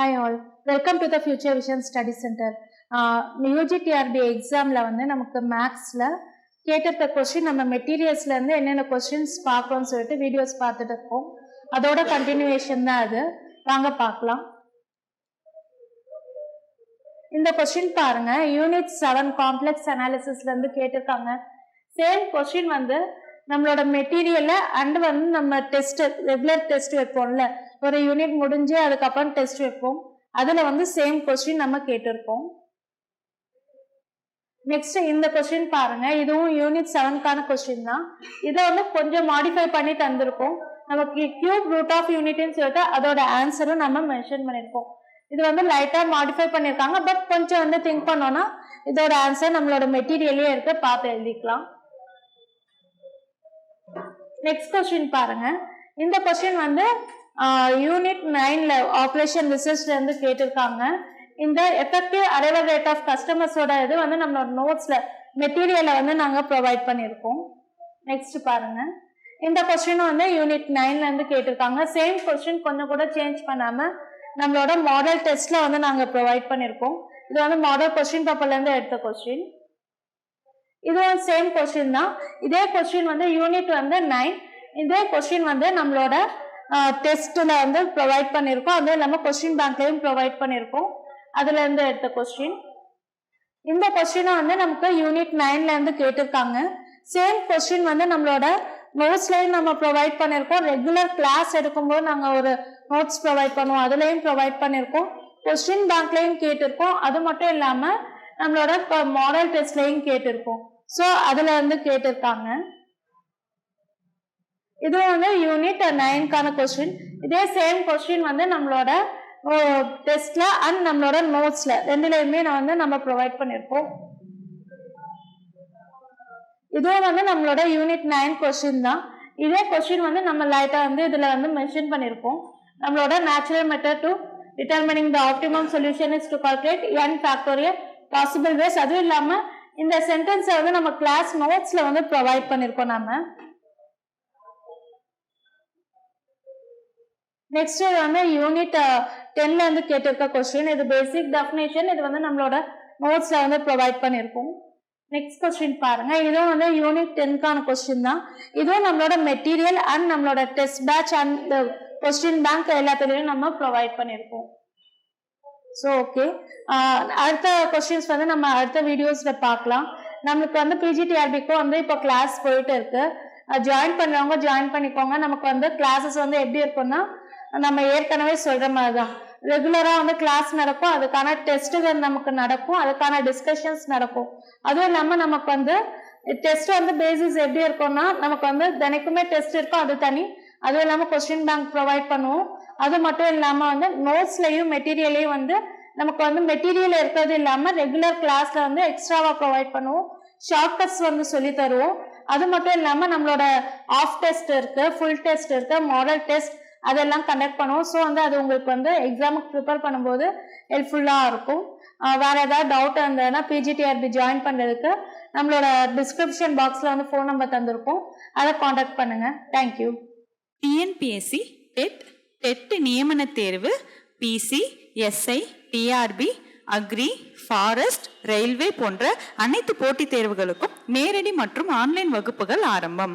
Hi all welcome to the future vision study center UGTRT எக்ஸாமில் வந்து நமக்கு மேக்ஸில் கேட்டிருக்க கொஸ்டின் நம்ம மெட்டீரியல்ஸ்லேருந்து என்னென்ன கொஸ்டின்ஸ் பார்க்கணும்னு சொல்லிட்டு வீடியோஸ் பார்த்துட்டு இருக்கோம். அதோட கண்டினியூவேஷன் தான் அது. வாங்க பார்க்கலாம். இந்த கொஸ்டின் பாருங்க. யூனிட் செவன் காம்ப்ளெக்ஸ் அனாலிசிஸ்லேருந்து கேட்டிருக்காங்க. சேம் கொஸ்டின் வந்து நம்மளோட மெட்டீரியலை அண்ட் வந்து நம்ம டெஸ்ட் ரெகுலர் டெஸ்ட் வைப்போம்ல. ஒரு யூனிட் முடிஞ்சு அதுக்கப்புறம் டெஸ்ட் வைப்போம். அதில் வந்து சேம் கொஸ்டின் நம்ம கேட்டிருக்கோம் நெக்ஸ்ட் இந்த கொஸ்டின் பாருங்க. இதுவும் யூனிட் செவன்க்கான கொஸ்டின் தான். இதை வந்து கொஞ்சம் மாடிஃபை பண்ணி தந்திருக்கோம் நமக்கு கியூப் ரூட் ஆஃப் யூனிட்னு சொல்லிட்டு அதோட ஆன்சரும் நம்ம மென்ஷன் பண்ணியிருக்கோம் இது வந்து லைட்டாக மாடிஃபை பண்ணியிருக்காங்க பட் கொஞ்சம் வந்து திங்க் பண்ணோன்னா இதோட ஆன்சர் நம்மளோட மெட்டீரியலே இருக்க. பார்த்து எழுதிக்கலாம். நெக்ஸ்ட் கொஸ்டின் பாருங்க. இந்த கொஸ்டின் வந்து யூனிட் நைன்ல ஆப்ரேஷன் ரிசர்ச்ல இருந்து கேட்டிருக்காங்க. இந்த எஃபெக்டிவ் அரைவல் ரேட் ஆஃப் கஸ்டமர்ஸோட இது வந்து நம்மளோட நோட்ஸ்ல மெட்டீரியலை வந்து நாங்கள் ப்ரொவைட் பண்ணியிருக்கோம். நெக்ஸ்ட் பாருங்க. இந்த கொஸ்டினும் வந்து யூனிட் நைன்ல இருந்து கேட்டிருக்காங்க. சேம் கொஸ்டின் கொஞ்சம் கூட சேஞ்ச் பண்ணாம நம்மளோட மாடல் டெஸ்ட்ல வந்து நாங்கள் ப்ரொவைட் பண்ணியிருக்கோம். இது வந்து மாடல் கொஸ்டின் பேப்பர்ல இருந்து எடுத்த கொஸ்டின் இதுவும் சேம் கொஸ்டின் தான். இதே கொஸ்டின் வந்து யூனிட் வந்து நைன் இதே கொஸ்டின் வந்து நம்மளோட டெஸ்ட்ல வந்து ப்ரொவைட் பண்ணியிருக்கோம் அதுவும் இல்லாமல் கொஸ்டின் பேங்க்லயும் ப்ரொவைட் பண்ணியிருக்கோம் அதுல இருந்து எடுத்த கொஸ்டின் இந்த கொஸ்டினை வந்து நமக்கு யூனிட் நைன்ல இருந்து கேட்டிருக்காங்க. சேம் கொஸ்டின் வந்து நம்மளோட நோட்ஸ்லயும் நம்ம ப்ரொவைட் பண்ணியிருக்கோம் ரெகுலர் கிளாஸ் எடுக்கும்போது நாங்கள் ஒரு நோட்ஸ் ப்ரொவைட் பண்ணுவோம். அதுலயும் ப்ரொவைட் பண்ணியிருக்கோம் கொஸ்டின் பேங்க்லயும் கேட்டிருக்கோம். அது மட்டும் இல்லாம நம்மளோட மாடல் டெஸ்ட்லயும் கேட்டிருக்கோம். ஸோ அதுல இருந்து கேட்டிருக்காங்க. இது வந்து யூனிட் நைன்கான கொஸ்டின் இதே சேம் கொஸ்டின் வந்து நம்மளோட டெஸ்ட்ல அண்ட் நம்மளோட நோட்ஸ்ல ரெண்டுலேயுமே நான் வந்து நம்ம ப்ரொவைட் பண்ணியிருக்கோம் இதுவும் வந்து நம்மளோட யூனிட் நைன் கொஸ்டின் தான். இதே கொஸ்டின் வந்து நம்ம லைட்டா வந்து இதுல வந்து மென்ஷன் பண்ணியிருக்கோம் நம்மளோட natural method to determining the optimum solution is to calculate N factorial possible ways அதுவும் இல்லாம இந்த சென்டென்ஸை வந்து நம்ம கிளாஸ் நோட்ஸ்ல வந்து ப்ரொவைட் பண்ணியிருக்கோம் நம்ம நெக்ஸ்ட் இது வந்து யூனிட் டென்ல இருந்து கேட்டிருக்க கொஸ்டின் இது பேசிக் டெஃபினேஷன் இது வந்து நம்மளோட நோட்ஸ்ல வந்து ப்ரொவைட் பண்ணியிருக்கோம். நெக்ஸ்ட் கொஸ்டின் பாருங்க. இதுவும் வந்து யூனிட் டென்க்கான கொஸ்டின் தான். இதுவும் நம்மளோட மெட்டீரியல் அண்ட் நம்மளோட test batch and question bank எல்லாத்துலயும் நம்ம ப்ரொவைட் பண்ணியிருக்கோம். ஸோ ஓகே அடுத்த கொஸ்டின்ஸ் வந்து நம்ம அடுத்த வீடியோஸ்ல பார்க்கலாம். நம்மளுக்கு வந்து பிஜிடிஆர்பிக்கும் வந்து இப்போ கிளாஸ் போயிட்டு இருக்கு. ஜாயின் பண்ணுறவங்க ஜாயின் பண்ணிக்கோங்க. நமக்கு வந்து கிளாஸஸ் வந்து எப்படி இருக்கும்னா நம்ம ஏற்கனவே சொல்ற மாதிரி தான் ரெகுலரா வந்து கிளாஸ் நடக்கும். அதுக்கான டெஸ்ட்டுகள் நமக்கு நடக்கும். அதுக்கான டிஸ்கஷன்ஸ் நடக்கும். அதுவும் இல்லாம நமக்கு வந்து டெஸ்ட் வந்து பேசிஸ் எப்படி இருக்கும்னா நமக்கு வந்து தினைக்குமே டெஸ்ட் இருக்கும் அது தனி. அதுவும் இல்லாம கொஸ்டின் பேங்க் ப்ரொவைட் பண்ணுவோம். அது மட்டும் இல்லாம வந்து நோட்ஸ்லயும் மெட்டீரியலையும் வந்து நமக்கு வந்து மெட்டீரியல் இருக்கிறது இல்லாம ரெகுலர் கிளாஸ்ல வந்து எக்ஸ்ட்ராவா ப்ரொவைட் பண்ணுவோம். ஷார்ட்கட்ஸ் வந்து சொல்லி தருவோம். அது மட்டும் இல்லாம நம்மளோட ஆஃப் டெஸ்ட் இருக்கு ஃபுல் டெஸ்ட் இருக்கு மாடல் டெஸ்ட் அதெல்லாம் கண்டக்ட் பண்ணுவோம். ஸோ வந்து அது உங்களுக்கு வந்து எக்ஸாமுக்கு ப்ரிப்பேர் பண்ணும்போது ஹெல்ப்ஃபுல்லாக இருக்கும். வேற ஏதாவது டவுட் இருந்ததுன்னா பிஜிடிஆர்பி ஜாயின் பண்ணுறதுக்கு நம்மளோட டிஸ்கிரிப்ஷன் பாக்ஸில் வந்து ஃபோன் நம்பர் தந்திருக்கோம் அதை காண்டாக்ட் பண்ணுங்கள் தேங்க்யூ டிஎன்பிஎஸ்சி டெட் டெட் நியமன தேர்வு PC SI TRB agri forest railway போன்ற அனைத்து போட்டித் தேர்வுகளுக்கும் நேரடி மற்றும் ஆன்லைன் வகுப்புகள் ஆரம்பம்.